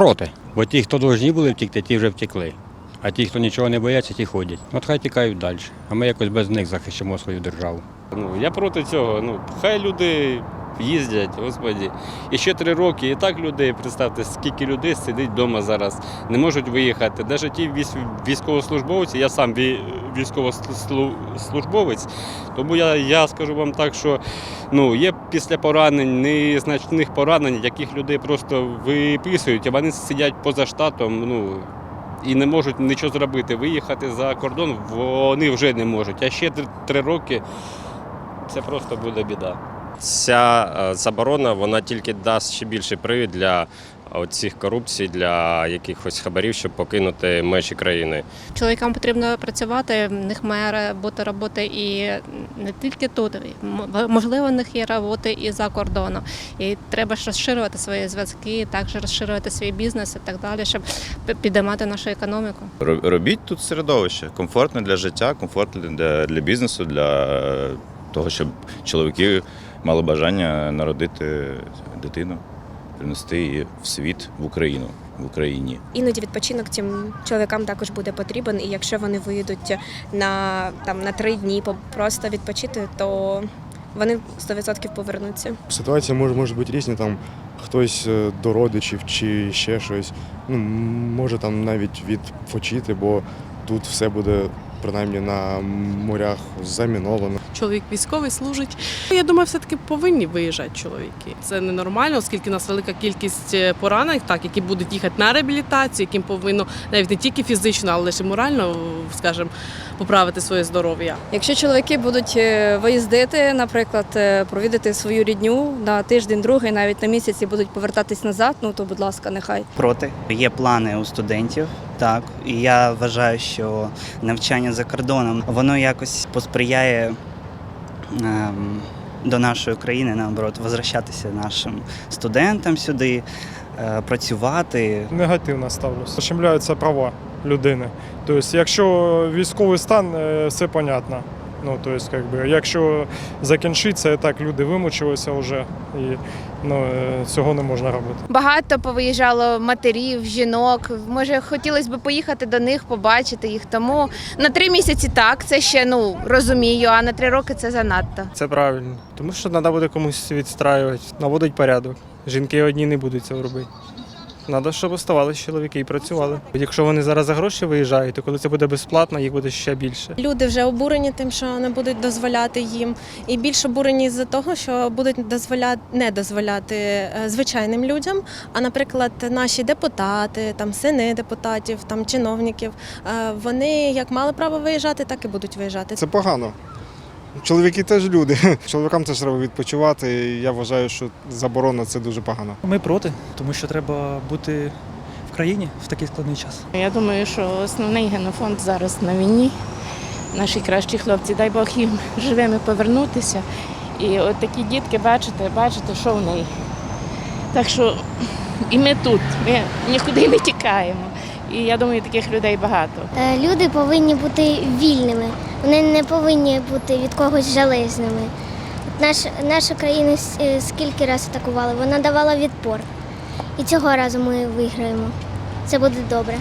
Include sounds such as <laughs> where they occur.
проти. Бо ті, хто повинні були втікти, ті вже втекли. А ті, хто нічого не бояться, ті ходять. От хай тікають далі. А ми якось без них захищимо свою державу. Ну, я проти цього. Ну, хай люди їздять, господі. І ще три роки, і так людей, представте, скільки людей сидить вдома зараз, не можуть виїхати. Навіть ті військовослужбовці, я сам ві- військовослужбовець, тому я, я скажу вам так, що ну, є після поранень, незначних поранень, яких людей просто виписують, а вони сидять поза штатом. Ну, і не можуть нічого зробити. Виїхати за кордон вони вже не можуть. А ще три роки це просто буде біда. Ця е, заборона вона тільки дасть ще більший привід для цих корупцій, для якихось хабарів, щоб покинути межі країни. Чоловікам потрібно працювати, в них має бути роботи і не тільки тут. Можливо, в них є роботи і за кордоном. І треба ж розширювати свої зв'язки, також розширювати свій бізнес і так далі, щоб підіймати нашу економіку. Ро- Робіть тут середовище комфортне для життя, комфортне для, для бізнесу, для е, того, щоб чоловіки мали бажання народити дитину, принести її в світ в Україну в Україні. Іноді відпочинок цим чоловікам також буде потрібен, і якщо вони виїдуть на там на три дні просто відпочити, то вони 100% повернуться. Ситуації може, можуть бути різні, там хтось е, до родичів чи ще щось. Ну, може там навіть відпочити, бо тут все буде принаймні на морях заміновано. чоловік військовий служить. Я думаю, все-таки повинні виїжджати чоловіки. Це ненормально, оскільки у нас велика кількість е, поранених, так, які будуть їхати на реабілітацію, яким повинно навіть не тільки фізично, але лише морально, скажімо, поправити своє здоров'я. Якщо чоловіки будуть е, виїздити, наприклад, е, провідати свою рідню на тиждень, другий, навіть на місяць і будуть повертатись назад, ну то будь ласка, нехай. проти. Є плани у студентів, так. І я вважаю, що навчання за кордоном воно якось посприяє ем, до нашої країни, наоборот, возвращатися нашим студентам сюди, е, працювати. негативно ставлюся. Ущемляються права людини. Тобто, якщо військовий стан, е, все понятно. Ну, тобто, как би, якщо закінчиться, так люди вимучилися вже, і ну, е, цього не можна робити. Багато повиїжджало матерів, жінок. Може, хотілося б поїхати до них, побачити їх. Тому на три місяці так, це ще ну розумію, а на три роки це занадто. Це правильно. Тому що треба буде комусь відстраювати, наводить порядок. Жінки одні не будуть цього робити. Треба, щоб оставалися чоловіки і працювали. Якщо вони зараз за гроші виїжджають, то коли це буде безплатно, їх буде ще більше. Люди вже обурені тим, що не будуть дозволяти їм, і більш обурені з-за того, що будуть дозволяти не дозволяти е, звичайним людям. А, наприклад, наші депутати, там сини депутатів, там чиновників, е, вони як мали право виїжджати, так і будуть виїжджати. Це погано. Чоловіки теж люди. <laughs> Чоловікам теж треба відпочивати. і Я вважаю, що заборона це дуже погано. Ми проти, тому що треба бути в країні в такий складний час. Я думаю, що основний генофонд зараз на війні. Наші кращі хлопці, дай Бог їм <laughs> живими повернутися. І от такі дітки, бачите, бачите, що в неї. Так що і ми тут, ми нікуди не тікаємо. І я думаю, таких людей багато. Е, Люди повинні бути вільними. Вони не повинні бути від когось жалезними. Наш, нашу країну скільки раз атакували, вона давала відпор. І цього разу ми виграємо. Це буде добре.